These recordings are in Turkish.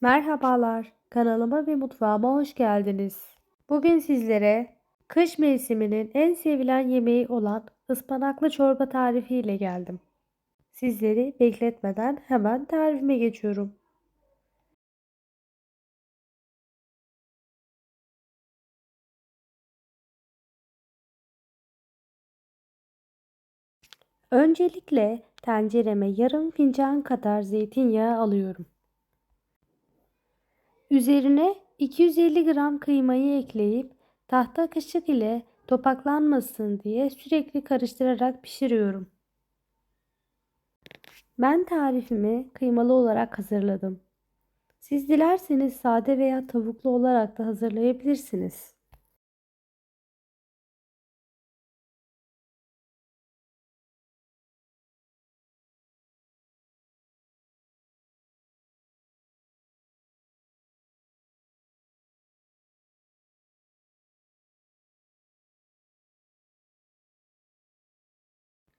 Merhabalar, kanalıma ve mutfağıma hoş geldiniz. Bugün sizlere kış mevsiminin en sevilen yemeği olan ıspanaklı çorba tarifi ile geldim. Sizleri bekletmeden hemen tarifime geçiyorum. Öncelikle tencereme yarım fincan kadar zeytinyağı alıyorum. Üzerine 250 gram kıymayı ekleyip tahta kaşık ile topaklanmasın diye sürekli karıştırarak pişiriyorum. Ben tarifimi kıymalı olarak hazırladım. Siz dilerseniz sade veya tavuklu olarak da hazırlayabilirsiniz.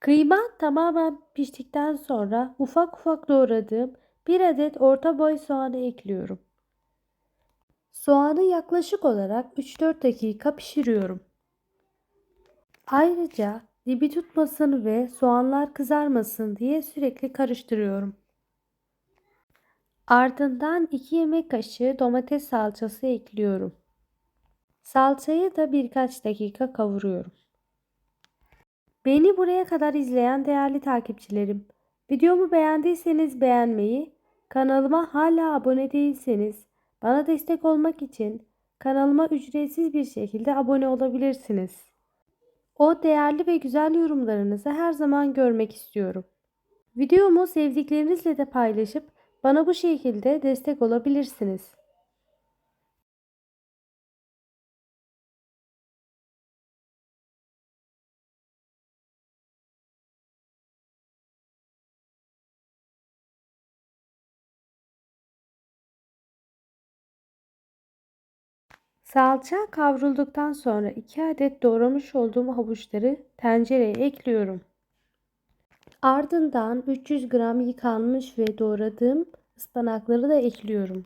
Kıyma tamamen piştikten sonra ufak ufak doğradığım bir adet orta boy soğanı ekliyorum. Soğanı yaklaşık olarak 3-4 dakika pişiriyorum. Ayrıca dibi tutmasın ve soğanlar kızarmasın diye sürekli karıştırıyorum. Ardından 2 yemek kaşığı domates salçası ekliyorum. Salçayı da birkaç dakika kavuruyorum. Beni buraya kadar izleyen değerli takipçilerim, videomu beğendiyseniz beğenmeyi, kanalıma hala abone değilseniz bana destek olmak için kanalıma ücretsiz bir şekilde abone olabilirsiniz. O değerli ve güzel yorumlarınızı her zaman görmek istiyorum. Videomu sevdiklerinizle de paylaşıp bana bu şekilde destek olabilirsiniz. Salça kavrulduktan sonra 2 adet doğramış olduğum havuçları tencereye ekliyorum. Ardından 300 gram yıkanmış ve doğradığım ıspanakları da ekliyorum.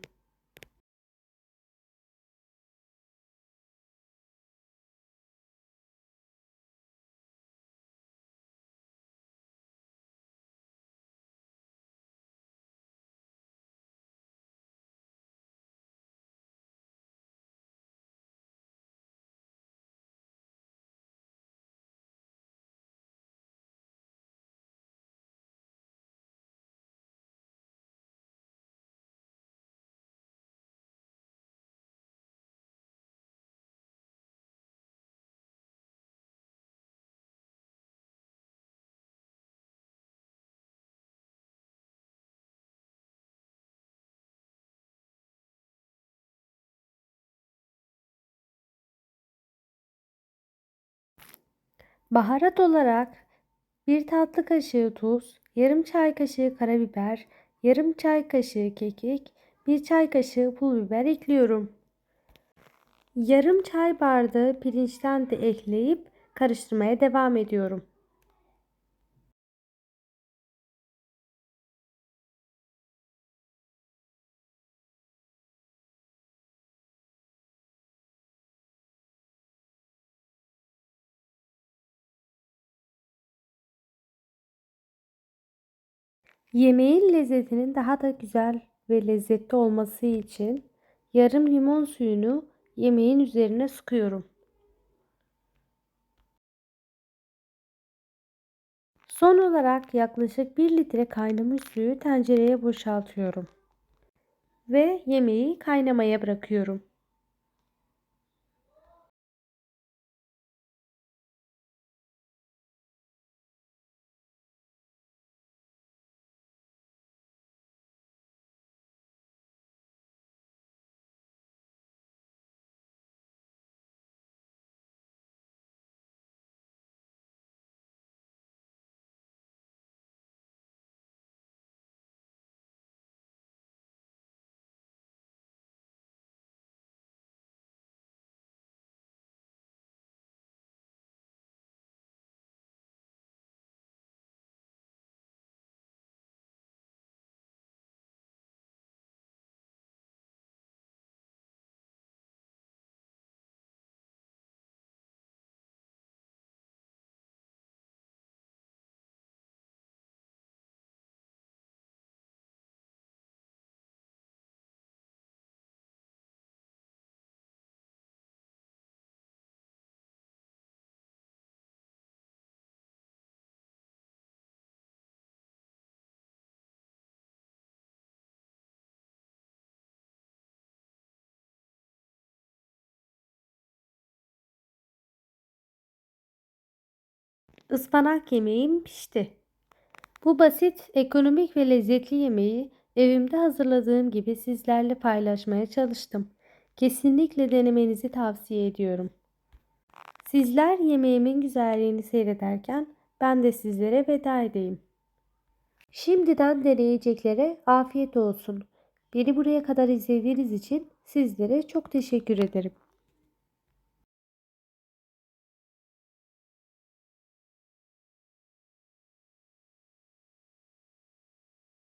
Baharat olarak 1 tatlı kaşığı tuz, yarım çay kaşığı karabiber, yarım çay kaşığı kekik, 1 çay kaşığı pul biber ekliyorum. Yarım çay bardağı pirinçten de ekleyip karıştırmaya devam ediyorum. Yemeğin lezzetinin daha da güzel ve lezzetli olması için yarım limon suyunu yemeğin üzerine sıkıyorum. Son olarak yaklaşık 1 litre kaynamış suyu tencereye boşaltıyorum. Ve yemeği kaynamaya bırakıyorum. Ispanak yemeğim pişti. Bu basit, ekonomik ve lezzetli yemeği evimde hazırladığım gibi sizlerle paylaşmaya çalıştım. Kesinlikle denemenizi tavsiye ediyorum. Sizler yemeğimin güzelliğini seyrederken ben de sizlere veda edeyim. Şimdiden deneyeceklere afiyet olsun. Beni buraya kadar izlediğiniz için sizlere çok teşekkür ederim.